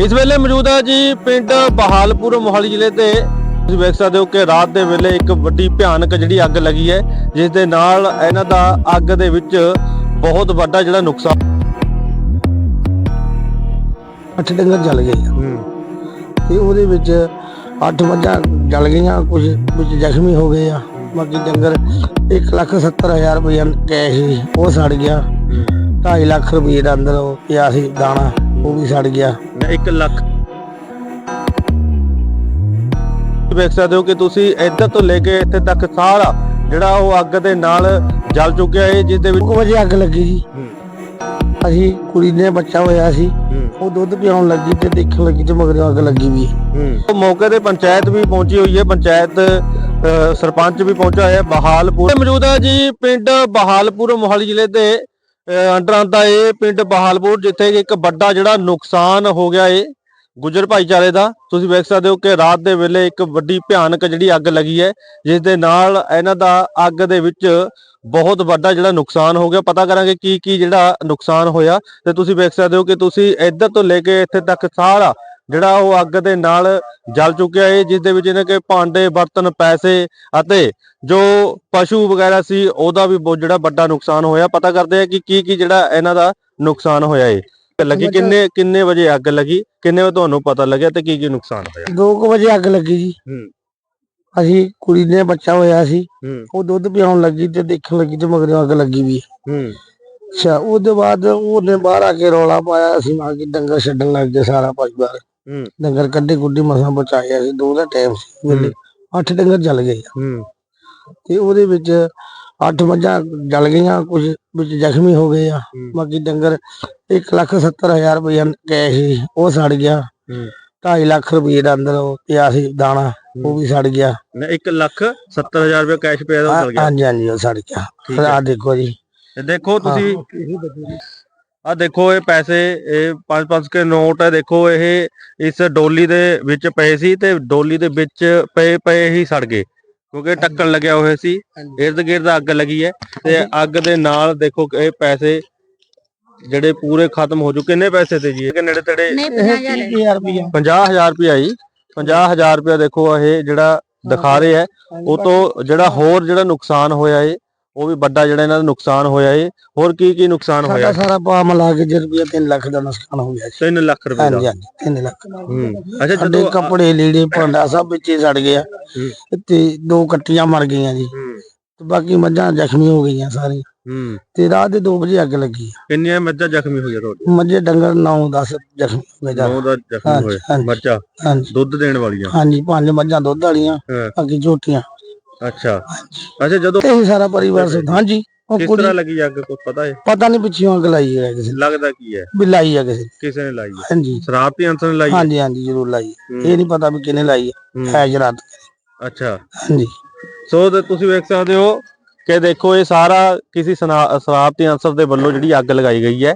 ਇਸ ਵੇਲੇ ਮੌਜੂਦ ਹੈ ਜੀ ਪਿੰਡ ਬਹਾਲਪੁਰ ਮੋਹਾਲੀ ਜ਼ਿਲ੍ਹੇ ਤੇ ਤੁਸੀਂ ਵੇਖ ਸਕਦੇ ਹੋ ਕਿ ਰਾਤ ਦੇ ਵੇਲੇ ਇੱਕ ਵੱਡੀ ਭਿਆਨਕ ਜਿਹੜੀ ਅੱਗ ਲੱਗੀ ਹੈ ਜਿਸ ਦੇ ਨਾਲ ਇਹਨਾਂ ਦਾ ਅੱਗ ਦੇ ਵਿੱਚ ਬਹੁਤ ਵੱਡਾ ਜਿਹੜਾ ਨੁਕਸਾਨ ਅੱਠ ਡੰਗਰ ਜਲ ਗਏ। ਤੇ ਉਹਦੇ ਵਿੱਚ ਅੱਠ ਮੱਝਾਂ ਜਲ ਗਈਆਂ ਕੁਝ ਵਿੱਚ ਜ਼ਖਮੀ ਹੋ ਗਏ ਆ। ਬਾਕੀ ਡੰਗਰ 1 ਲੱਖ 70 ਹਜ਼ਾਰ ਰੁਪਏ ਕੈਸ਼ ਉਹ ਸੜ ਗਿਆ। 2.5 ਲੱਖ ਰੁਪਏ ਦਾ ਅੰਦਰ ਉਹ ਪਿਆ ਸੀ ਦਾਣਾ ਉਹ ਵੀ ਸੜ ਗਿਆ। 1 ਲੱਖ। ਵੇਖ ਸਕਦੇ ਹੋ ਕਿ ਤੁਸੀਂ ਇੱਧਰ ਤੋਂ ਲੈ ਕੇ ਇੱਥੇ ਤੱਕ ਸਾਰਾ ਜਿਹੜਾ ਉਹ ਅੱਗ ਦੇ ਨਾਲ ਜਲ ਚੁੱਕਿਆ ਹੈ ਜਿਸ ਦੇ ਵਿੱਚ 2 ਵਜੇ ਅੱਗ ਲੱਗੀ ਜੀ। ਅਸੀਂ ਕੁੜੀ ਨੇ ਬੱਚਾ ਹੋਇਆ ਸੀ। ਉਹ ਦੁੱਧ ਪਿਆਉਣ ਲੱਗੀ ਤੇ ਦੇਖਣ ਲੱਗੀ ਤੇ ਮਗਰ ਅੱਗ ਲੱਗੀ ਵੀ। ਉਹ ਮੌਕੇ ਤੇ ਪੰਚਾਇਤ ਵੀ ਪਹੁੰਚੀ ਹੋਈ ਹੈ ਪੰਚਾਇਤ ਸਰਪੰਚ ਵੀ ਪਹੁੰਚਿਆ ਹੋਇਆ ਹੈ ਬਹਾਲਪੁਰ। ਮੌਜੂਦ ਹੈ ਜੀ ਪਿੰਡ ਬਹਾਲਪੁਰ ਮੋਹਾਲੀ ਜ਼ਿਲ੍ਹੇ ਦੇ ਅੰਡਰ ਆਉਂਦਾ ਇਹ ਪਿੰਡ ਬਹਾਲਪੁਰ, ਜਿੱਥੇ ਕਿ ਇੱਕ ਵੱਡਾ ਜਿਹੜਾ ਨੁਕਸਾਨ ਹੋ ਗਿਆ ਏ ਗੁਜਰ ਭਾਈਚਾਰੇ ਦਾ। ਤੁਸੀਂ ਵੇਖ ਸਕਦੇ ਹੋ ਕਿ ਰਾਤ ਦੇ ਵੇਲੇ ਇੱਕ ਵੱਡੀ ਭਿਆਨਕ ਜਿਹੜੀ ਅੱਗ ਲੱਗੀ ਹੈ, ਜਿਸ ਦੇ ਨਾਲ ਇਹਨਾਂ ਦਾ ਅੱਗ ਦੇ ਵਿੱਚ ਬਹੁਤ ਵੱਡਾ ਜਿਹੜਾ ਨੁਕਸਾਨ ਹੋ ਗਿਆ। ਪਤਾ ਕਰਾਂਗੇ ਕੀ ਕੀ ਜਿਹੜਾ ਨੁਕਸਾਨ ਹੋਇਆ। ਤੇ ਤੁਸੀਂ ਵੇਖ ਸਕਦੇ ਹੋ ਕਿ ਤੁਸੀਂ ਇੱਧਰ ਤੋਂ ਲੈ ਕੇ ਇੱਥੇ ਤੱਕ ਸਾਰਾ ਜਿਹੜਾ ਉਹ ਅੱਗ ਦੇ ਨਾਲ ਜਲ ਚੁੱਕਿਆ ਹੈ ਜਿਸ ਦੇ ਵਿੱਚ ਇਹਨਾਂ ਕੇ ਭਾਂਡੇ ਬਰਤਨ ਪੈਸੇ ਅਤੇ ਜੋ ਪਸ਼ੂ ਵਗੈਰਾ ਸੀ ਉਹਦਾ ਵੀ ਬਹੁਤ ਜਿਹੜਾ ਵੱਡਾ ਨੁਕਸਾਨ ਹੋਇਆ। ਪਤਾ ਕਰਦੇ ਆ ਕਿ ਕੀ ਕੀ ਜਿਹੜਾ ਇਹਨਾਂ ਦਾ ਨੁਕਸਾਨ ਹੋਇਆ ਹੈ ਲੱਗੀ ਕਿੰਨੇ ਕਿੰਨੇ ਵਜੇ ਅੱਗ ਲੱਗੀ? ਕਿੰਨੇ ਵਜੇ ਤੁਹਾਨੂੰ ਪਤਾ ਲੱਗਿਆ ਤੇ ਕੀ ਕੀ ਨੁਕਸਾਨ ਹੋਇਆ? 2 ਵਜੇ ਅੱਗ ਲੱਗੀ ਜੀ। ਅਸੀਂ ਕੁੜੀ ਨੇ ਬੱਚਾ ਹੋਇਆ ਸੀ। ਉਹ ਦੁੱਧ ਪਿਆਉਣ ਲੱਗੀ ਤੇ ਦੇਖਣ ਲੱਗੀ ਤੇ ਮਗਰ ਅੱਗ ਲੱਗੀ ਵੀ ਹੂੰ। ਅੱਛਾ ਉਹਦੇ ਬਾਅਦ ਉਹਨੇ ਬਾਹਰ ਆ ਕੇ ਰੌਲਾ ਪਾਇਆ। ਅਸੀਂ ਆ ਕੇ ਡੰਗਰ ਛੱਡਣ ਲੱਗ ਗਏ ਸਾਰਾ ਪਰਿਵਾਰ। ਹੂੰ। ਡੰਗਰ ਕੱਢੇ ਗੁੱਡੀ ਮਸਾਂ ਬਚਾਇਆ ਸੀ ਦੋ ਦਾ ਟਾਈਮ ਸੀ ਵੇਲੇ। ਅੱਠ ਡੰਗਰ ਜਲ ਗਏ। ਹੂੰ। ਤੇ ਉਹਦੇ ਵਿੱਚ ਅੱਠ ਮੱਝਾਂ ਜਲ ਗਈਆਂ ਕੁਝ ਵਿੱਚ ਜ਼ਖਮੀ ਹੋ ਗਏ ਆ। ਬਾਕੀ ਡੰਗਰ 1 ਲੱਖ 70 ਹਜ਼ਾਰ ਰੁਪਏ ਕੈਸ਼ ਸੀ ਉਹ ਸੜ ਗਿਆ। ਹੂੰ। 2.5 ਲੱਖ ਰੁਪਏ ਦਾ ਅੰਦਰ ਉਹ ਪਿਆ ਸੀ ਦਾਣਾ ਉਹ ਵੀ ਸੜ ਗਿਆ। 1 ਲੱਖ 70000 ਰੁਪਏ ਕੈਸ਼ ਪਿਆ ਦਾ ਚਲ ਗਿਆ। ਹਾਂਜੀ ਹਾਂਜੀ ਉਹ ਸੜ ਗਿਆ। ਆ ਦੇਖੋ ਜੀ। ਦੇਖੋ ਤੁਸੀਂ ਆ ਦੇਖੋ ਇਹ ਪੈਸੇ ਇਹ 5-5 ਕੇ ਨੋਟ ਹੈ ਦੇਖੋ ਇਹ ਇਸ ਡੋਲੀ ਦੇ ਵਿੱਚ ਪਏ ਸੀ ਤੇ ਡੋਲੀ ਦੇ ਵਿੱਚ ਪਏ ਪਏ ਹੀ ਸੜ ਗਏ ਕਿਉਂਕਿ ਢੱਕਣ ਲੱਗਿਆ ਹੋਇਆ ਸੀ ਇਰਦ ਗਿਰਦ ਅੱਗ ਲੱਗੀ ਹੈ ਤੇ ਅੱਗ ਦੇ ਨਾਲ ਦੇਖੋ ਕਿ ਇਹ ਪੈਸੇ ਜਿਹੜੇ ਪੂਰੇ ਖਤਮ ਹੋ ਚੁੱਕੇ ਨੇ ਪੈਸੇ ਤੇ ਜੀ ਇਹ ਨੇੜੇ ਤੇੜੇ ਨਹੀਂ ਇਹ 50000 30000 ਰੁਪਏ 50000 ਰੁਪਇਆ ਜੀ 50000 ਰੁਪਇਆ ਦੇਖੋ ਇਹ ਜਿਹੜਾ ਦਿਖਾ ਰਹੇ ਹੈ ਉਹ ਤੋਂ ਜਿਹੜਾ ਹੋਰ ਜਿਹੜਾ ਨੁਕਸਾਨ ਹੋਇਆ ਏ ਉਹ ਵੀ ਵੱਡਾ ਜਿਹੜਾ ਇਹਨਾਂ ਦਾ ਨੁਕਸਾਨ ਹੋਇਆ ਏ। ਹੋਰ ਕੀ ਕੀ ਨੁਕਸਾਨ ਸਾਡਾ ਹੋਇਆ? ਸਾਰਾ ਪਾ ਮਿਲਾ ਕੇ ਜੇ ਰੁਪਏ 3 ਲੱਖ ਦਾ ਨੁਕਸਾਨ ਹੋ ਗਿਆ ਜੀ। 3 ਲੱਖ ਰੁਪਏ ਦਾ? ਹਾਂਜੀ 3 ਲੱਖ। ਹੂੰ। ਅੱਛਾ ਸਾਡੇ ਜਦੋਂ ਕੱਪੜੇ ਲੀੜੇ ਭਾਂਡਾ ਸਭ ਵਿੱਚ ਹੀ ਸੜ ਗਿਆ। ਤੇ ਦੋ ਕੱਟੀਆਂ ਮਰ ਗਈਆਂ ਜੀ। ਹੂੰ। ਤੇ ਬਾਕੀ ਮੱਝਾਂ ਜ਼ਖਮੀ ਹੋ ਗਈਆਂ ਸਾਰੀਆਂ। ਹੂੰ। ਤੇ ਰਾਤ ਦੇ 2 ਵਜੇ ਅੱਗ ਲੱਗੀ ਕਿੰਨੀਆਂ ਮੱਝਾਂ ਜ਼ਖਮੀ ਹੋਈਆਂ ਤੁਹਾਡੇ? ਮੱਝੇ ਡੰਗਰ 9 10 ਜ਼ਖਮੀ ਹੋ ਗਏ ਜ਼ਿਆਦਾ। ਨੌ ਦਾ ਜ਼ਖਮੀ ਹਾਂਜੀ। ਮੱਝਾਂ? ਹਾਂਜੀ। ਦੁੱਧ ਦੇਣ ਵਾਲੀਆਂ? ਹਾਂਜੀ ਪੰਜ ਮੱਝਾਂ ਦੁੱਧ ਵਾਲੀਆਂ ਹਾਂ, ਬਾਕੀ ਝੋਟੀਆਂ। ਅੱਛਾ। ਅੱਛਾ ਜਦੋਂ ਇਹ ਸਾਰਾ ਪਰਿਵਾਰ ਸੇ। ਹਾਂਜੀ ਉਹ ਕਿਸ ਕੁੜੀ ਤਰ੍ਹਾਂ ਲੱਗੀ ਅੱਗ ਕੁਝ ਪਤਾ ਹੈ? ਪਤਾ ਨਹੀਂ ਪਿੱਛੋਂ ਅੱਗ ਲਾਈ ਹੈ ਕਿਸੇ ਨੇ। ਲੱਗਦਾ ਕੀ ਹੈ? ਵੀ ਲਾਈ ਹੈ ਕਿਸੇ ਨੇ। ਕਿਸੇ ਨੇ ਲਾਈ ਹੈ? ਹਾਂਜੀ। ਸ਼ਰਾਬ ਪੀਣ ਨੇ ਲਾਈ ਹੈ? ਹਾਂਜੀ ਹਾਂਜੀ ਜ਼ਰੂਰ ਲਾਈ ਹੈ। ਇਹ ਨਹੀਂ ਪਤਾ ਵੀ ਕਿਹਨੇ ਲਾਈ ਹੈ। ਹੂੰ, ਜਰਾਤ ਅੱਛਾ। ਹਾਂਜੀ। ਸੋ ਤੇ ਤੁਸੀਂ ਵੇਖ ਸਕਦੇ ਹੋ ਕਿ ਦੇਖੋ ਇਹ ਸਾਰਾ ਕਿਸੇ ਸਨਾ- ਸ਼ਰਾਰਤੀ ਅਨਸਰ ਦੇ ਵੱਲੋਂ ਜਿਹੜੀ ਅੱਗ ਲਗਾਈ ਗਈ ਹੈ।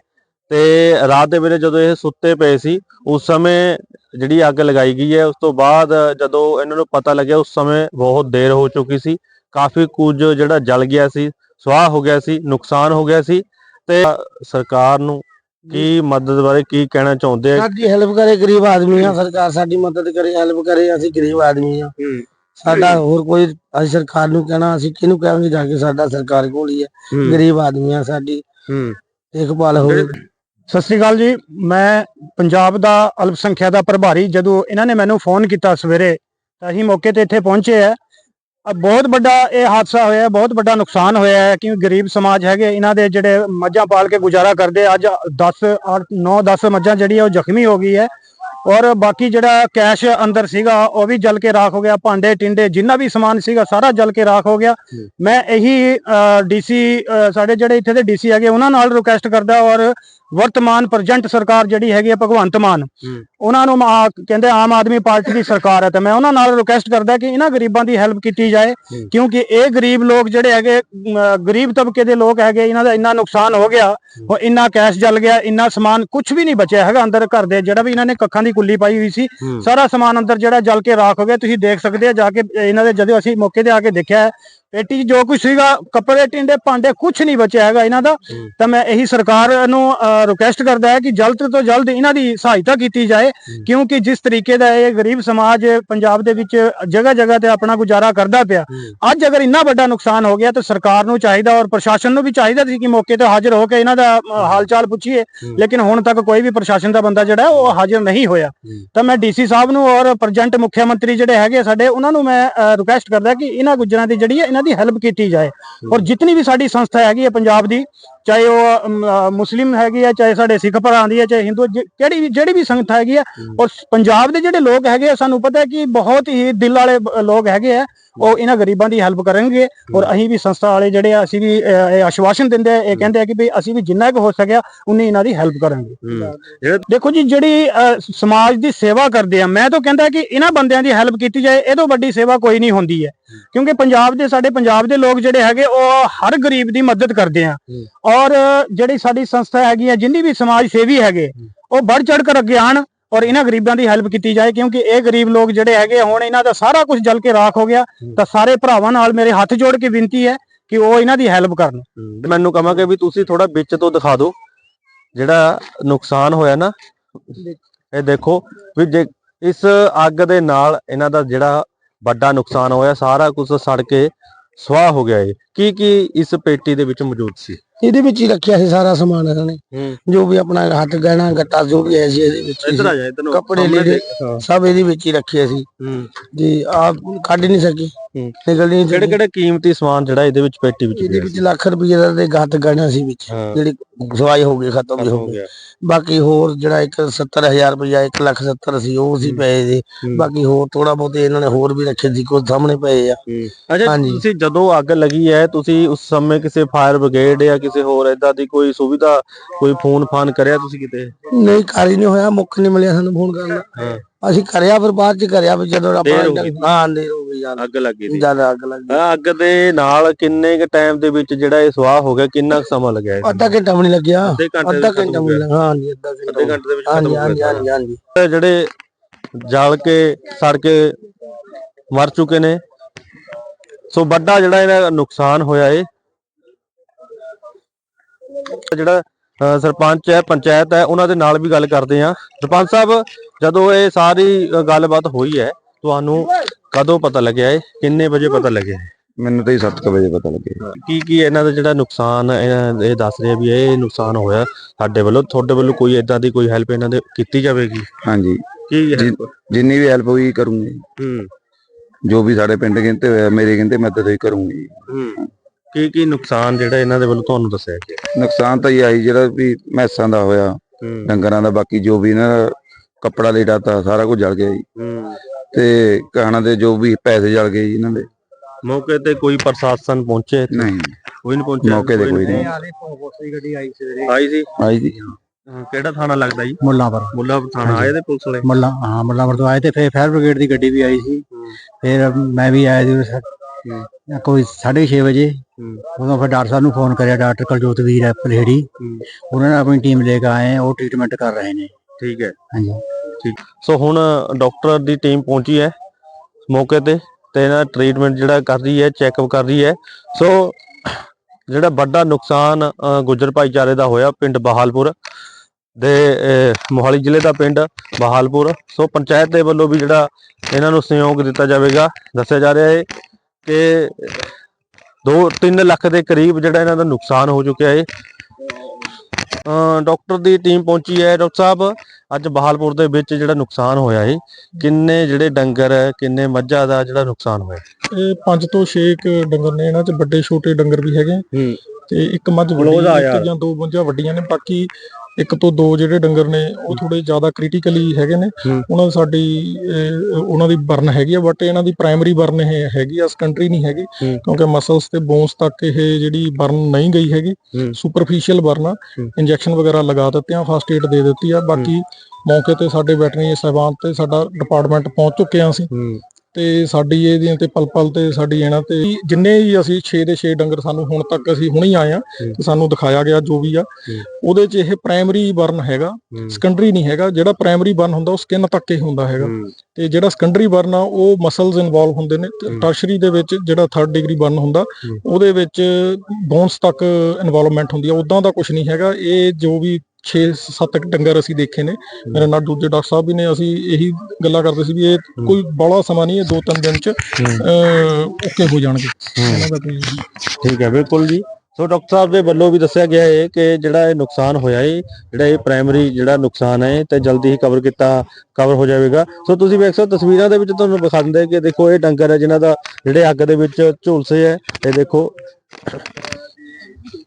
ਤੇ ਰਾਤ ਦੇ ਵੇਲੇ ਜਦੋਂ ਇਹ ਸੁੱਤੇ ਪਏ ਸੀ ਉਸ ਸਮੇਂ ਜਿਹੜੀ ਅੱਗ ਲਗਾਈ ਗਈ ਹੈ ਉਸ ਤੋਂ ਬਾਅਦ ਜਦੋਂ ਇਹਨਾਂ ਨੂੰ ਪਤਾ ਲੱਗਿਆ ਉਸ ਸਮੇਂ ਬਹੁਤ ਦੇਰ ਹੋ ਚੁੱਕੀ ਸੀ। ਕਾਫੀ ਕੁਝ ਜਿਹੜਾ ਜਲ ਗਿਆ ਸੀ ਸਵਾਹ ਹੋ ਗਿਆ ਸੀ ਨੁਕਸਾਨ ਹੋ ਗਿਆ ਸੀ ਤੇ ਸਰਕਾਰ ਨੂੰ ਕੀ ਮਦਦ ਬਾਰੇ ਕੀ ਕਹਿਣਾ ਚਾਹੁੰਦੇ ਆ? ਸਾਡੀ ਹੈਲਪ ਕਰੇ ਗਰੀਬ ਆਦਮੀ ਆ ਸਰਕਾਰ ਸਾਡੀ ਮਦਦ ਕਰੇ ਹੈਲਪ ਕਰੇ ਅਸੀਂ ਗਰੀਬ ਆਦਮੀ ਆ। ਸਾਡਾ ਹੋਰ ਕੋਈ ਅਸੀਂ ਸਰਕਾਰ ਨੂੰ ਕਹਿਣਾ ਅਸੀਂ ਕਿਹਨੂੰ ਕਹਾਂਗੇ ਜਾ ਕੇ ਸਾਡਾ ਸਰਕਾਰ ਕੋਲ ਹੀ ਹੈ। ਗਰੀਬ ਆਦਮੀ ਆ ਸਾਡੀ। ਹੂੰ, ਦੇਖਭਾਲ ਹੋਵੇ। ਸਤਿ ਸ੍ਰੀ ਅਕਾਲ ਜੀ। ਮੈਂ ਪੰਜਾਬ ਦਾ ਅਲਪ ਸੰਖਿਆ ਦਾ ਪ੍ਰਭਾਰੀ। ਜਦੋਂ ਇਹਨਾਂ ਨੇ ਮੈਨੂੰ ਫੋਨ ਕੀਤਾ ਸਵੇਰੇ ਤਾਂ ਅਸੀਂ ਮੌਕੇ ਤੇ ਇੱਥੇ ਪਹੁੰਚੇ ਆ। ਬਹੁਤ ਵੱਡਾ ਇਹ ਹਾਦਸਾ ਹੋਇਆ ਹੈ, ਬਹੁਤ ਵੱਡਾ ਨੁਕਸਾਨ ਹੋਇਆ ਹੈ ਕਿਉਂਕਿ ਗਰੀਬ ਸਮਾਜ ਹੈਗੇ ਇਹਨਾਂ ਦੇ ਜਿਹੜੇ ਮੱਝਾਂ ਪਾਲ ਕੇ ਗੁਜ਼ਾਰਾ ਕਰਦੇ ਅੱਜ 10 8 9 10 ਮੱਝਾਂ ਜਿਹੜੀ ਹੈ ਉਹ ਜ਼ਖਮੀ ਹੋ ਗਈ ਹੈ। ਔਰ ਬਾਕੀ ਜਿਹੜਾ ਕੈਸ਼ ਅੰਦਰ ਸੀਗਾ ਉਹ ਵੀ ਜਲ ਕੇ ਰਾਖ ਹੋ ਗਿਆ। ਭਾਂਡੇ ਟਿੰਡੇ ਜਿੰਨਾ ਵੀ ਸਮਾਨ ਸੀਗਾ ਸਾਰਾ ਜਲ ਕੇ ਰਾਖ ਹੋ ਗਿਆ। ਮੈਂ ਇਹੀ ਡੀਸੀ ਸਾਡੇ ਜਿਹੜੇ ਇੱਥੇ ਦੇ ਡੀਸੀ ਹੈਗੇ ਉਹਨਾਂ ਨਾਲ ਰਿਕੁਐਸਟ ਕਰਦਾ ਔਰ ਵਰਤਮਾਨ ਪ੍ਰੈਜ਼ੈਂਟ ਸਰਕਾਰ ਜਿਹੜੀ ਹੈਗੀ ਹੈ ਭਗਵੰਤ ਮਾਨ। ਉਹਨਾਂ ਨੂੰ ਕਹਿੰਦੇ ਆਮ ਆਦਮੀ ਪਾਰਟੀ ਦੀ ਸਰਕਾਰ ਹੈ ਤੇ ਮੈਂ ਉਹਨਾਂ ਨਾਲ ਰਿਕੁਐਸਟ ਕਰਦਾ ਕਿ ਇਹਨਾਂ ਗਰੀਬਾਂ ਦੀ ਹੈਲਪ ਕੀਤੀ ਜਾਏ। ਕਿਉਂਕਿ ਇਹ ਗਰੀਬ ਲੋਕ ਜਿਹੜੇ ਹੈਗੇ ਗਰੀਬ ਤਬਕੇ ਦੇ ਲੋਕ ਹੈਗੇ ਇਹਨਾਂ ਦਾ ਇੰਨਾ ਨੁਕਸਾਨ ਹੋ ਗਿਆ ਉਹ ਇੰਨਾ ਕੈਸ਼ ਜਲ ਗਿਆ ਇੰਨਾ ਸਮਾਨ ਕੁਝ ਵੀ ਨਹੀਂ ਬਚਿਆ ਹੈਗਾ ਅੰਦਰ ਘਰ ਦੇ ਜਿਹੜਾ ਵੀ ਇਹਨਾਂ ਨੇ ਕੱਖਾਂ ਦੀ ਕੁੱਲੀ ਪਾਈ ਹੋਈ ਸੀ। ਸਾਰਾ ਸਮਾਨ ਅੰਦਰ ਜਿਹੜਾ ਜਲ ਕੇ ਰਾਖ ਹੋ ਗਿਆ ਤੁਸੀਂ ਦੇਖ ਸਕਦੇ ਆ ਜਾ ਕੇ ਇਹਨਾਂ ਦੇ ਜਦੋਂ ਅਸੀਂ ਮੌਕੇ ਤੇ ਆ ਕੇ ਦੇਖਿਆ ਹੈ ਪੇਟੀ 'ਚ ਜੋ ਕੁਝ ਸੀਗਾ ਕੱਪੜੇ ਟਿੰਡੇ ਭਾਂਡੇ ਕੁਝ ਨਹੀਂ ਬਚਿਆ ਹੈਗਾ ਇਹਨਾਂ ਦਾ। ਤਾਂ ਮੈਂ ਇਹੀ ਸਰਕਾਰ ਨੂੰ ਰਿਕੁਐਸਟ ਕਰਦਾ ਹੈ ਕਿ ਜਲਦ ਤੋਂ ਜਲਦ ਇਹਨਾਂ ਦੀ ਸਹਾਇਤਾ ਕੀਤੀ ਜਾਏ। ਕਿਉਂਕਿ ਜਿਸ ਤਰੀਕੇ ਦਾ ਇਹ ਗਰੀਬ ਸਮਾਜ ਪੰਜਾਬ ਦੇ ਵਿੱਚ ਜਗ੍ਹਾ ਜਗ੍ਹਾ ਤੇ ਆਪਣਾ ਗੁਜ਼ਾਰਾ ਕਰਦਾ ਪਿਆ ਅੱਜ ਅਗਰ ਇੰਨਾ ਵੱਡਾ ਨੁਕਸਾਨ ਹੋ ਗਿਆ ਤਾਂ ਸਰਕਾਰ ਨੂੰ ਚਾਹੀਦਾ ਔਰ ਪ੍ਰਸ਼ਾਸਨ ਨੂੰ ਵੀ ਚਾਹੀਦਾ ਸੀ ਕਿ ਮੌਕੇ ਤੇ ਹਾਜ਼ਰ ਹੋ ਕੇ ਇਹਨਾਂ ਦਾ ਹਾਲ ਚਾਲ ਪੁੱਛੀਏ। ਲੇਕਿਨ ਹੁਣ ਤੱਕ ਕੋਈ ਵੀ ਪ੍ਰਸ਼ਾਸਨ ਦਾ ਬੰਦਾ ਜਿਹੜਾ ਉਹ ਹਾਜ਼ਰ ਨਹੀਂ ਹੋਇਆ। ਤਾਂ ਮੈਂ ਡੀਸੀ ਸਾਹਿਬ ਨੂੰ ਔਰ ਪ੍ਰੈਜ਼ੈਂਟ ਮੁੱਖ ਮੰਤਰੀ ਜਿਹੜੇ ਹੈਗੇ ਸਾਡੇ ਉਹਨਾਂ ਨੂੰ ਮੈਂ ਰਿਕੁਐਸਟ ਕਰਦਾ ਕਿ ਇਹਨਾਂ ਗੁੱਜਰਾਂ ਦੀ ਜਿਹੜੀ ਹੈ ਇਹਨਾਂ ਦੀ ਹੈਲਪ ਕੀਤੀ ਜਾਏ। ਔਰ ਜਿਤਨੀ ਵੀ ਸਾਡੀ ਸੰਸਥਾ ਹੈਗੀ ਹੈ ਪੰਜਾਬ ਦੀ ਚਾਹੇ ਉਹ ਮੁਸਲਿਮ ਹੈਗੀ ਹੈ ਚਾਹੇ ਸਾਡੇ ਸਿੱਖ ਭਰਾ ਦੀ ਹੈ ਚਾਹੇ ਹਿੰਦੂ ਕਿਹੜੀ ਵੀ ਜਿਹੜੀ ਵੀ ਸੰਸਥਾ ਹੈਗੀ ਹੈ ਔਰ ਪੰਜਾਬ ਦੇ ਜਿਹੜੇ ਲੋਕ ਹੈਗੇ ਆ ਸਾਨੂੰ ਪਤਾ ਹੈ ਕਿ ਬਹੁਤ ਹੀ ਦਿਲ ਵਾਲੇ ਲੋਕ ਹੈਗੇ ਆ ਉਹ ਇਹਨਾਂ ਗਰੀਬਾਂ ਦੀ ਹੈਲਪ ਕਰਨਗੇ। ਔਰ ਅਸੀਂ ਵੀ ਸੰਸਥਾ ਵਾਲੇ ਜਿਹੜੇ ਆ ਅਸੀਂ ਵੀ ਇਹ ਆਸ਼ਵਾਸਨ ਦਿੰਦੇ ਆ ਇਹ ਕਹਿੰਦੇ ਆ ਕਿ ਵੀ ਅਸੀਂ ਵੀ ਜਿੰਨਾ ਕੁ ਹੋ ਸਕਿਆ ਉਨੀ ਇਹਨਾਂ ਦੀ ਹੈਲਪ ਕਰਾਂਗੇ ਦੇਖੋ ਜੀ ਜਿਹੜੀ ਸਮਾਜ ਦੀ ਸੇਵਾ ਕਰਦੇ ਆ ਮੈਂ ਤਾਂ ਕਹਿੰਦਾ ਕਿ ਇਹਨਾਂ ਬੰਦਿਆਂ ਦੀ ਹੈਲਪ ਕੀਤੀ ਜਾਏ ਇਹ ਤੋਂ ਵੱਡੀ ਸੇਵਾ ਕੋਈ ਨਹੀਂ ਹੁੰਦੀ ਹੈ। ਕਿਉਂਕਿ ਪੰਜਾਬ ਦੇ ਸਾਡੇ ਪੰਜਾਬ ਦੇ ਲੋਕ ਜਿਹੜੇ ਹੈਗੇ ਉਹ ਹਰ ਗਰੀਬ ਦੀ ਮਦਦ ਕਰਦੇ ਆ। ਔਰ ਜਿਹੜੀ ਸਾਡੀ ਸੰਸਥਾ ਹੈਗੀ ਆ ਜਿੰਨੀ ਵੀ ਸਮਾਜ ਸੇਵੀ ਹੈਗੇ ਉਹ ਵੱਧ ਚੜ ਕਰ ਅੱਗੇ ਆਣ ਔਰ ਇਹਨਾਂ ਗਰੀਬਾਂ ਦੀ ਹੈਲਪ ਕੀਤੀ ਜਾਏ ਕਿਉਂਕਿ ਇਹ ਗਰੀਬ ਲੋਕ ਜਿਹੜੇ ਹੈਗੇ ਹੁਣ ਇਹਨਾਂ ਦਾ ਸਾਰਾ ਕੁਝ ਜਲ ਕੇ ਰਾਖ ਹੋ ਗਿਆ ਤਾਂ ਸਾਰੇ ਭਰਾਵਾਂ ਨਾਲ ਮੇਰੇ ਹੱਥ ਜੋੜ ਕੇ ਬੇਨਤੀ ਹੈ ਕਿ ਉਹ ਇਹਨਾਂ ਦੀ ਹੈਲਪ ਕਰਨ। ਮੈਨੂੰ ਕਹਾਂਗੇ ਵੀ ਤੁਸੀਂ ਥੋੜਾ ਵਿੱਚ ਤੋਂ ਦਿਖਾ ਦਿਓ ਜਿਹੜਾ ਨੁਕਸਾਨ ਹੋਇਆ ਨਾ। ਇਹ ਦੇਖੋ ਵੀ ਜੇ ਇਸ ਅੱਗ ਦੇ ਨਾਲ ਇਹਨਾਂ ਦਾ ਜਿਹੜਾ ਵੱਡਾ ਨੁਕਸਾਨ ਹੋਇਆ, ਸਾਰਾ ਕੁਝ ਸੜ ਕੇ ਸੁਆਹ ਹੋ ਗਿਆ ਏ ਕੀ ਕੀ ਇਸ ਪੇਟੀ ਦੇ ਵਿੱਚ ਮੌਜੂਦ ਸੀ? ਇਹਦੇ ਵਿੱਚ ਹੀ ਰੱਖਿਆ ਸੀ ਸਾਰਾ ਸਮਾਨ ਇਹਨਾਂ ਨੇ। ਹੂੰ। ਜੋ ਵੀ ਆਪਣਾ ਹੱਥ ਗਹਿਣਾ ਗੱਟਾ ਜੋ ਵੀ ਹੈ ਸੀ ਇਹਦੇ ਵਿੱਚ ਹੀ। ਇੱਧਰ ਸੀ। ਆ ਜਾ ਇੱਧਰ ਨੂੰ। ਕੱਪੜੇ ਸਾਹਮਣੇ ਲੀੜੇ ਦੇਖ, ਹਾਂ। ਸਭ ਇਹਦੇ ਵਿੱਚ ਹੀ ਰੱਖਿਆ ਸੀ। ਹੂੰ। ਜੀ ਆਪ ਕੱਢ ਨਹੀਂ ਸਕੀ। ਹੂੰ। ਨਿਕਲ ਨਹੀਂ ਕਿਹੜੇ ਸਕੀ ਕਿਹੜੇ ਕੀਮਤੀ ਸਮਾਨ ਜਿਹੜਾ ਇਹਦੇ ਵਿੱਚ ਪੇਟੀ ਵਿੱਚ ਇਹਦੇ ਪਿਆ ਵਿੱਚ ਲੱਖ ਰੁਪਏ ਦਾ ਤੇ ਗੱਤ ਗਹਿਣਾ ਸੀ ਵਿੱਚ। ਹਾਂ। ਜਿਹੜੀ ਸਵਾਈ ਹੋ ਗਈ ਖਤਮ ਵੀ ਹੋ ਗਈ। ਬਾਕੀ ਹੋਰ ਜਿਹੜਾ ਇੱਕ 70000 ਰੁਪਇਆ 1 ਲੱਖ 70 ਸੀ ਉਹ ਸੀ ਪਏ ਹੂੰ। ਬਾਕੀ ਹੋਰ ਥੋੜਾ ਬਹੁਤ ਇਹਨਾਂ ਨੇ ਹੋਰ ਵੀ ਰੱਖੇ ਸੀ ਕੁਝ ਸਾਹਮਣੇ ਪਏ ਆ। ਅੱਛਾ ਹਾਂਜੀ। ਤੁਸੀਂ ਜਦੋਂ ਅੱਗ ਲੱਗੀ ਹੈ ਤੁਸੀਂ ਉਸ ਸਮੇਂ ਕਿਸੇ ਫਾਇਰ ਬ੍ਰਿਗੇਡ ਜਾਂ ਕਿਸੇ ਹੋਰ ਏਦਾਂ ਦੀ ਕੋਈ ਸੁਵਿਧਾ ਕੋਈ ਫੋਨ ਫਾਨ ਕਰਿਆ ਤੁਸੀਂ ਕਿਤੇ? ਨਹੀਂ ਕਰ ਹੀ ਨਹੀਂ ਹੋਇਆ ਮੁੱਖ ਨਹੀਂ ਮਿਲਿਆ ਸਾਨੂੰ ਫੋਨ ਕਰਨ ਦਾ। ਹਾਂ। ਅਸੀਂ ਕਰਿਆ ਫਿਰ ਬਾਅਦ ਚ ਕਰਿਆ ਵੀ ਜਦੋਂ ਹੋ ਆਪਾਂ। ਹਾਂ ਦੇਰ ਹੋ ਗਈ ਯਾਰ। ਅੱਗ ਲੱਗੀ ਸੀ। ਜ਼ਿਆਦਾ ਅੱਗ ਲੱਗ ਹਾਂ, ਅੱਗ ਦੇ ਨਾਲ ਕਿੰਨੇ ਕ ਟਾਈਮ ਦੇ ਵਿੱਚ ਜਿਹੜਾ ਇਹ ਸਵਾਹ ਹੋ ਗਿਆ ਕਿੰਨਾ ਕੁ ਸਮਾਂ ਲੱਗਿਆ ਅੱਧਾ ਘੰਟਾ ਵੀ ਨਹੀਂ ਲੱਗਿਆ। ਅੱਧੇ ਘੰਟੇ ਹੋ ਵੀ ਹਾਂ ਜੀ ਅੱਧਾ ਘੰਟਾ ਦੇ ਵਿੱਚ ਖਤਮ ਹੋ ਗਿਆ ਹਾਂਜੀ ਸਾਰਾ। ਜਿਹੜੇ ਜਲ ਕੇ ਸੜ ਕੇ ਮਰ ਚੁੱਕੇ ਨੇ। ਸੋ ਵੱਡਾ ਜਿਹੜਾ ਇਹਦਾ ਨੁਕਸਾਨ ਹੋਇਆ ਏ ਜਿਹੜਾ ਸਰਪੰਚ ਹੈ ਪੰਚਾਇਤ ਹੈ ਉਹਨਾਂ ਦੇ ਨਾਲ ਵੀ ਗੱਲ ਕਰਦੇ ਆ ਸਰਪੰਚ ਸਾਹਿਬ ਜਦੋਂ ਇਹ ਸਾਰੀ ਗੱਲਬਾਤ ਹੋਈ ਹੈ ਤੁਹਾਨੂੰ ਕਦੋਂ ਪਤਾ ਲੱਗਿਆ ਏ ਕਿੰਨੇ ਵਜੇ ਪਤਾ ਲੱਗਿਆ? ਮੈਨੂੰ ਤਾਂ 7 ਵਜੇ ਪਤਾ ਲੱਗਿਆ। ਕੀ ਕੀ ਇਹਨਾਂ ਦਾ ਜਿਹੜਾ ਨੁਕਸਾਨ ਹੈ, ਇਹ ਦੱਸ ਰਹੇ ਵੀ ਇਹ ਨੁਕਸਾਨ ਹੋਇਆ ਸਾਡੇ ਵੱਲੋਂ। ਤੁਹਾਡੇ ਵੱਲੋਂ ਕੋਈ ਏਦਾਂ ਦੀ ਕੋਈ ਹੈਲਪ ਇਹਨਾਂ ਦੇ ਕੀਤੀ ਜਾਵੇਗੀ? ਹਾਂਜੀ। ਕੀ? ਜਿੰਨੀ ਵੀ ਹੈਲਪ ਹੋਈ ਕਰੂੰਗੀ। ਹੂੰ। ਜੋ ਵੀ ਸਾਡੇ ਪਿੰਡ ਕਹਿੰਦੇ ਹੋਇਆ ਮੇਰੇ ਕਹਿੰਦੇ ਮਦਦ ਹੀ ਕਰੂੰਗੀ ਹੂੰ। ਕੀ ਕੀ ਨੁਕਸਾਨ ਜਿਹੜਾ ਇਹਨਾਂ ਦੇ ਵੱਲੋਂ ਤੁਹਾਨੂੰ ਦੱਸਿਆ ਗਿਆ? ਨੁਕਸਾਨ ਤਾਂ ਇਹ ਆਈ ਜਿਹੜਾ ਵੀ ਮੈਸਾਂ ਦਾ ਹੋਇਆ ਹੂੰ। ਡੰਗਰਾਂ ਦਾ ਬਾਕੀ ਜੋ ਵੀ ਇਹਨਾਂ ਦਾ ਕੱਪੜਾ ਲੀੜਾ ਤਾਂ ਸਾਰਾ ਕੁਝ ਜਲ ਗਿਆ ਜੀ। ਹੂੰ। ਤੇ ਕਹਾਣਾ ਦੇ ਜੋ ਵੀ ਪੈਸੇ ਜਲ ਗਏ ਜੀ ਇਹਨਾਂ ਦੇ। ਮੌਕੇ ਤੇ ਕੋਈ ਪ੍ਰਸ਼ਾਸਨ ਪਹੁੰਚੇ? ਨਹੀਂ। ਕੋਈ ਨਹੀਂ ਪਹੁੰਚਿਆ? ਮੌਕੇ ਤੇ ਕੋਈ ਨਹੀਂ। ਗੱਡੀ ਆਈ ਸੀ? ਆਈ ਜੀ ਹਾਂ, ਕਿਹੜਾ ਥਾਣਾ ਲੱਗਦਾ ਜੀ? ਮੁੱਲਾਂਪੁਰ। ਮੁੱਲਾ ਥਾਣਾ ਆਏ ਤੇ ਪੁਲਿਸ ਵਾਲੇ? ਮੁੱਲਾ ਹਾਂ ਮੁੱਲਾਂਪੁਰ ਤੋਂ ਆਏ ਤੇ ਫਿਰ ਫਾਇਰ ਬ੍ਰਿਗੇਡ ਦੀ ਗੱਡੀ ਵੀ ਆਈ ਸੀ। ਫਿਰ ਮੈਂ ਵੀ ਆਇਆ ਸੀ ਉਸ- ਕੋਈ 6:30 ਵਜੇ। ਉਦੋਂ ਫਿਰ ਡਾਕਟਰ ਸਾਹਿਬ ਨੂੰ ਫੋਨ ਕਰਿਆ ਡਾਕਟਰ ਕੁਲਜੋਤ ਵੀਰ ਹੈ। ਪਲੇੜੀ ਉਹਨਾਂ ਨੇ ਆਪਣੀ ਟੀਮ ਲੈ ਕੇ ਆਏ ਆ, ਉਹ ਟ੍ਰੀਟਮੈਂਟ ਕਰ ਰਹੇ ਨੇ। ਠੀਕ ਹੈ ਹਾਂਜੀ। ਠੀਕ। ਸੋ ਹੁਣ ਡਾਕਟਰ ਦੀ ਟੀਮ ਪਹੁੰਚੀ ਹੈ ਮੌਕੇ ਤੇ ਤੇ ਇਹਨਾਂ ਟ੍ਰੀਟਮੈਂਟ ਜਿਹੜਾ ਕਰ ਰਹੀ ਹੈ ਚੈੱਕਅਪ ਕਰ ਰਹੀ ਹੈ ਸੋ ਜਿਹੜਾ ਵੱਡਾ ਨੁਕਸਾਨ ਗੁੱਜਰ ਭਾਈਚਾਰੇ ਦਾ ਹੋਇਆ ਪਿੰਡ ਬਹਾਲਪੁਰ ਦੇ ਮੋਹਾਲੀ ਜ਼ਿਲ੍ਹੇ ਦਾ ਪਿੰਡ ਬਹਾਲਪੁਰ। ਸੋ ਪੰਚਾਇਤ ਦੇ ਵੱਲੋਂ ਵੀ ਜਿਹੜਾ ਇਹਨਾਂ ਨੂੰ ਸਹਿਯੋਗ ਦਿੱਤਾ ਜਾਵੇਗਾ ਦੱਸਿਆ ਜਾ ਰਿਹਾ ਹੈ ਕਿ 2-3 ਲੱਖ ਦੇ ਕਰੀਬ ਜਿਹੜਾ ਇਹਨਾਂ ਦਾ ਨੁਕਸਾਨ ਹੋ ਚੁੱਕਿਆ ਹੈ ਅ, ਡਾਕਟਰ ਦੀ ਟੀਮ ਪਹੁੰਚੀ ਹੈ। ਡਾਕਟਰ ਸਾਹਿਬ ਅੱਜ ਬਹਾਲਪੁਰ ਦੇ ਵਿੱਚ ਜਿਹੜਾ ਨੁਕਸਾਨ ਹੋਇਆ ਹੈ ਕਿੰਨੇ ਜਿਹੜੇ ਡੰਗਰ ਕਿੰਨੇ ਮੱਝਾਂ ਦਾ ਜਿਹੜਾ ਨੁਕਸਾਨ ਹੋਇਆ? ਇਹ ਪੰਜ ਤੋਂ 6 ਡੰਗਰ ਨੇ ਇਹਨਾਂ 'ਚ ਵੱਡੇ ਛੋਟੇ ਡੰਗਰ ਵੀ ਹੈਗੇ। ਤੇ ਇੱਕ ਮੱਝ ਵੱਡੀ Close ਆ ਯਾਰ। ਇੱਕ ਜਾਂ ਦੋ ਮੱਝਾਂ ਵੱਡੀਆਂ ਨੇ। ਬਾਕੀ ਇੱਕ ਤੋਂ ਦੋ ਜਿਹੜੇ ਡੰਗਰ ਨੇ ਉਹ ਥੋੜੇ ਜ਼ਿਆਦਾ ਕ੍ਰਿਟੀਕਲੀ ਹੈਗੇ ਨੇ। ਉਹਨਾਂ ਦੀ ਸਾਡੀ ਉਹਨਾਂ ਦੀ ਬਰਨ ਹੈਗੀ ਆ ਬਟ ਇਹਨਾਂ ਦੀ ਪ੍ਰਾਇਮਰੀ ਬਰਨ ਇਹ ਹੈਗੀ ਆ ਸੈਕੰਡਰੀ ਨਹੀਂ ਹੈਗੀ। ਕਿਉਂਕਿ ਮਸਲਸ ਤੇ ਬੋਨਸ ਤੱਕ ਇਹ ਜਿਹੜੀ ਬਰਨ ਨਹੀਂ ਗਈ ਹੈਗੀ। ਸੁਪਰਫੀਸ਼ੀਅਲ ਬਰਨ ਆ। ਇੰਜੈਕਸ਼ਨ ਵਗੈਰਾ ਲਗਾ ਦਿੱਤੇ ਆ ਫਸਟ ਏਡ ਦੇ ਦਿੱਤੀ ਆ ਬਾਕੀ ਮੌਕੇ ਤੇ ਸਾਡੇ ਵੈਟਰਨਰੀ ਸਹਿਬਾਨ ਤੇ ਸਾਡਾ ਡਿਪਾਰਟਮੈਂਟ ਪਹੁੰਚ ਚੁੱਕੇ ਆ ਅਸੀਂ ਤੇ ਸਾਡੀ ਇਹਦੀਆਂ ਤੇ ਪਲ ਪਲ ਤੇ ਸਾਡੀ ਇਹਨਾਂ ਤੇ ਜਿੰਨੇ ਹੀ ਅਸੀਂ 6 ਦੇ 6 ਡੰਗਰ ਸਾਨੂੰ ਹੁਣ ਤੱਕ ਅਸੀਂ ਹੁਣੇ ਹੀ ਆਏ ਆ ਤੇ ਸਾਨੂੰ ਦਿਖਾਇਆ ਗਿਆ ਜੋ ਵੀ ਆ। ਉਹਦੇ 'ਚ ਇਹ ਪ੍ਰਾਇਮਰੀ ਬਰਨ ਹੈਗਾ ਸੈਕੰਡਰੀ ਨਹੀਂ ਹੈਗਾ ਜਿਹੜਾ ਪ੍ਰਾਇਮਰੀ ਬਰਨ ਹੁੰਦਾ ਉਹ ਸਕਿਨ ਤੱਕ ਹੀ ਹੁੰਦਾ ਹੈਗਾ। ਤੇ ਜਿਹੜਾ ਸੈਕੰਡਰੀ ਬਰਨ ਆ ਉਹ ਮਸਲਸ ਇਨਵੋਲਵ ਹੁੰਦੇ ਨੇ ਟਰਸ਼ਰੀ ਦੇ ਵਿੱਚ ਜਿਹੜਾ 3rd ਡਿਗਰੀ ਬਰਨ ਹੁੰਦਾ ਉਹਦੇ ਵਿੱਚ ਬੋਨਸ ਤੱਕ ਇਨਵੋਲਵਮੈਂਟ ਹੁੰਦੀ ਆ। ਉਦਾਂ ਦਾ ਕੁਝ ਨਹੀਂ ਹੈਗਾ। ਇਹ ਜੋ ਵੀ 6-7 ਡੰਗਰ ਅਸੀਂ ਦੇਖੇ ਨੇ। ਮੇਰੇ ਨਾਲ ਦੂਜੇ ਡਾਕਟਰ ਸਾਹਿਬ ਵੀ ਨੇ ਅਸੀਂ ਇਹੀ ਗੱਲਾਂ ਕਰਦੇ ਸੀ ਵੀ ਇਹ ਕੋਈ ਬੜਾ ਸਮਾਂ ਨਹੀਂ ਇਹ ਦੋ ਤਿੰਨ ਦਿਨ ਚ ਓਕੇ ਹੋ ਜਾਣਗੇ। ਠੀਕ ਹੈ ਬਿਲਕੁਲ ਜੀ। ਸੋ ਡਾਕਟਰ ਸਾਹਿਬ ਦੇ ਵੱਲੋਂ ਵੀ ਦੱਸਿਆ ਗਿਆ ਹੈ ਕਿ ਜਿਹੜਾ ਇਹ ਨੁਕਸਾਨ ਹੋਇਆ ਹੈ ਜਿਹੜਾ ਇਹ ਪ੍ਰਾਇਮਰੀ ਜਿਹੜਾ ਨੁਕਸਾਨ ਹੈ ਤੇ ਜਲਦੀ ਹੀ ਕਵਰ ਕੀਤਾ ਕਵਰ ਹੋ ਜਾਵੇਗਾ। ਸੋ ਤੁਸੀਂ ਵੇਖ ਸਕਦੇ ਤਸਵੀਰਾਂ ਦੇ ਵਿੱਚ ਤੁਹਾਨੂੰ ਦਿਖਾਉਂਦੇ ਕਿ ਦੇਖੋ ਇਹ ਡੰਗਰ ਹੈ ਜਿਨ੍ਹਾਂ ਦਾ ਜਿਹੜੇ ਅੱਗ ਦੇ ਵਿੱਚ ਝੁਲਸੇ ਹੈ ਇਹ ਦੇਖੋ।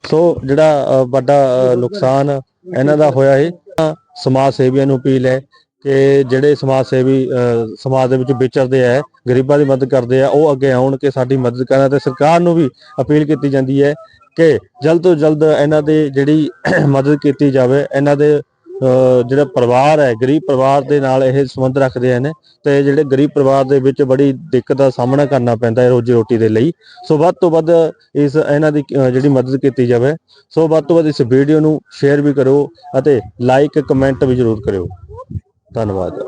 ਸੋ ਜਿਹੜਾ ਅ, ਵੱਡਾ ਅ, ਨੁਕਸਾਨ ਇਹਨਾਂ ਦਾ ਹੋਇਆ ਹੈ ਸਮਾਜ ਸੇਵੀਆਂ ਨੂੰ ਅਪੀਲ ਹੈ ਕਿ ਜਿਹੜੇ ਸਮਾਜ ਸੇਵੀ ਅ, ਸਮਾਜ ਦੇ ਵਿੱਚ ਵਿਚਰਦੇ ਹੈ ਗਰੀਬਾਂ ਦੀ ਮਦਦ ਕਰਦੇ ਆ ਉਹ ਅੱਗੇ ਆਉਣ ਕਿ ਸਾਡੀ ਮਦਦ ਕਰਨ ਤੇ ਸਰਕਾਰ ਨੂੰ ਵੀ ਅਪੀਲ ਕੀਤੀ ਜਾਂਦੀ ਹੈ ਕਿ ਜਲਦ ਤੋਂ ਜਲਦ ਇਹਨਾਂ ਦੀ ਜਿਹੜੀ ਮਦਦ ਕੀਤੀ ਜਾਵੇ ਇਹਨਾਂ ਦੇ ਜਿਹੜਾ ਪਰਿਵਾਰ ਹੈ, ਗਰੀਬ ਪਰਿਵਾਰ ਦੇ ਨਾਲ ਇਹ ਸੰਬੰਧ ਰੱਖਦੇ ਹਨ ਤੇ ਜਿਹੜੇ ਗਰੀਬ ਪਰਿਵਾਰ ਦੇ ਵਿੱਚ ਬੜੀ ਦਿੱਕਤ ਦਾ ਸਾਹਮਣਾ ਕਰਨਾ ਪੈਂਦਾ ਹੈ ਰੋਜੀ ਰੋਟੀ ਦੇ ਲਈ। ਸੋ ਵੱਧ ਤੋਂ ਵੱਧ ਇਸ ਇਹਨਾਂ ਦੀ ਜਿਹੜੀ ਮਦਦ ਕੀਤੀ ਜਾਵੇ। ਸੋ ਵੱਧ ਤੋਂ ਵੱਧ ਇਸ ਵੀਡੀਓ ਨੂੰ ਸ਼ੇਅਰ ਵੀ ਕਰੋ ਅਤੇ ਲਾਈਕ ਕਮੈਂਟ ਵੀ ਜ਼ਰੂਰ ਕਰਿਓ। ਧੰਨਵਾਦ।